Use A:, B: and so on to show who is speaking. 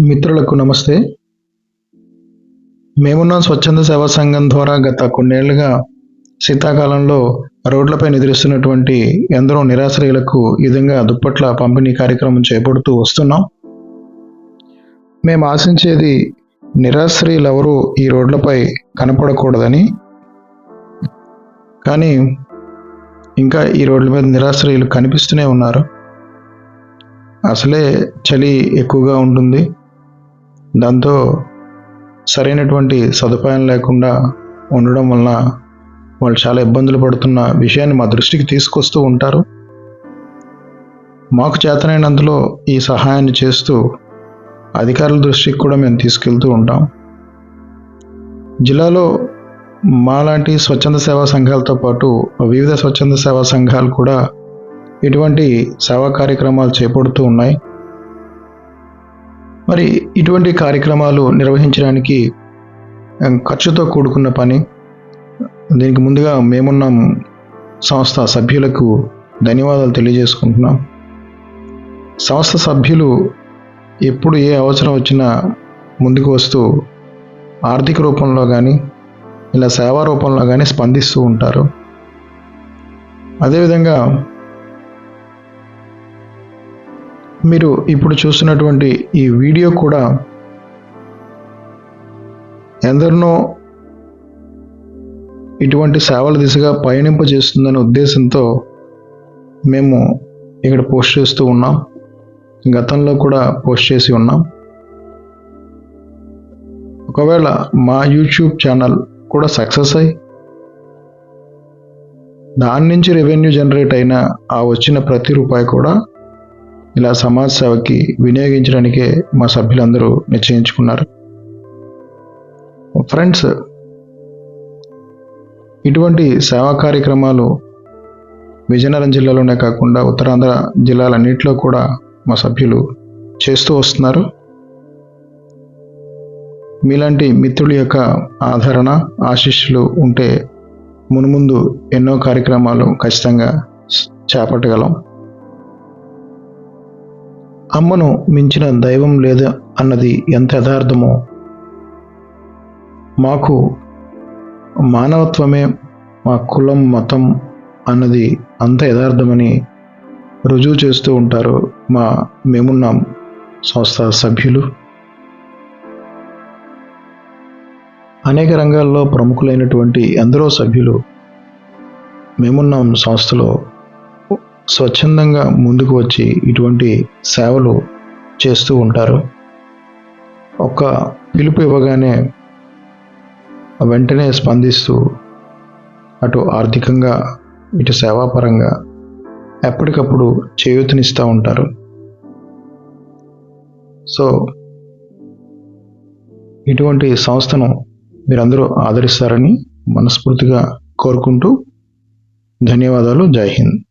A: మిత్రులకు నమస్తే. మేమున్న స్వచ్ఛంద సేవా సంఘం ద్వారా గత కొన్నేళ్ళుగా శీతాకాలంలో రోడ్లపై నిద్రిస్తున్నటువంటి ఎందరో నిరాశ్రయులకు ఈ విధంగా దుప్పట్ల పంపిణీ కార్యక్రమం చేపడుతూ వస్తున్నాం. మేము ఆశించేది నిరాశ్రయులెవరూ ఈ రోడ్లపై కనపడకూడదని. కానీ ఇంకా ఈ రోడ్ల మీద నిరాశ్రయులు కనిపిస్తూనే ఉన్నారు. అసలే చలి ఎక్కువగా ఉంటుంది. దాంతో సరైనటువంటి సదుపాయం లేకుండా ఉండడం వలన వాళ్ళు చాలా ఇబ్బందులు పడుతున్న విషయాన్ని మా దృష్టికి తీసుకొస్తూ ఉంటారు. మాకు చేతనైనంతలో ఈ సహాయాన్ని చేస్తూ అధికారుల దృష్టికి కూడా మేము తీసుకెళ్తూ ఉంటాం. జిల్లాలో మాలాంటి స్వచ్ఛంద సేవా సంఘాలతో పాటు వివిధ స్వచ్ఛంద సేవా సంఘాలు కూడా ఇటువంటి సేవా కార్యక్రమాలు చేపడుతూ ఉన్నాయి. మరి ఇటువంటి కార్యక్రమాలు నిర్వహించడానికి ఖర్చుతో కూడుకున్న పని. దీనికి ముందుగా మేమున్నాం సంస్థ సభ్యులకు ధన్యవాదాలు తెలియజేసుకుంటున్నాం. సంస్థ సభ్యులు ఎప్పుడు ఏ అవసరం వచ్చినా ముందుకు వస్తూ ఆర్థిక రూపంలో కానీ ఇలా సేవా రూపంలో కానీ స్పందిస్తూ ఉంటారు. అదేవిధంగా మీరు ఇప్పుడు చూస్తున్నటువంటి ఈ వీడియో కూడా ఎందరినో ఇటువంటి సేవల దిశగా పయనింపజేస్తుందనే ఉద్దేశంతో మేము ఇక్కడ పోస్ట్ చేస్తూ ఉన్నాం. గతంలో కూడా పోస్ట్ చేసి ఉన్నాం. ఒకవేళ మా యూట్యూబ్ ఛానల్ కూడా సక్సెస్ అయ్యి దాని నుంచి రెవెన్యూ జనరేట్ అయిన ఆ వచ్చిన ప్రతి రూపాయి కూడా ఇలా సమాజ సేవకి వినియోగించడానికే మా సభ్యులందరూ నిశ్చయించుకున్నారు. ఫ్రెండ్స్ ఇటువంటి సేవా కార్యక్రమాలు విజయనగరం జిల్లాలోనే కాకుండా ఉత్తరాంధ్ర జిల్లాలన్నింటిలో కూడా మా సభ్యులు చేస్తూ వస్తున్నారు. మీలాంటి మిత్రుల యొక్క ఆదరణ ఆశీస్సులు ఉంటే మునుముందు ఎన్నో కార్యక్రమాలు ఖచ్చితంగా చేపట్టగలం. అమ్మను మించిన దైవం లేదు అన్నది ఎంత యథార్థమో. మాకు మానవత్వమే మా కులం మతం అన్నది అంత యథార్థమని రుజువు చేస్తూ ఉంటారు మా మేమున్నాం సంస్థ సభ్యులు. అనేక రంగాల్లో ప్రముఖులైనటువంటి ఎందరో సభ్యులు మేమున్నాం సంస్థలో స్వచ్ఛందంగా ముందుకు వచ్చి ఇటువంటి సేవలు చేస్తూ ఉంటారు. ఒక పిలుపు ఇవ్వగానే వెంటనే స్పందిస్తూ అటు ఆర్థికంగా ఇటు సేవాపరంగా ఎప్పటికప్పుడు చేయూతనిస్తూ ఉంటారు. సో ఇటువంటి సంస్థను మీరందరూ ఆదరిస్తారని మనస్ఫూర్తిగా కోరుకుంటూ ధన్యవాదాలు. జై హింద్.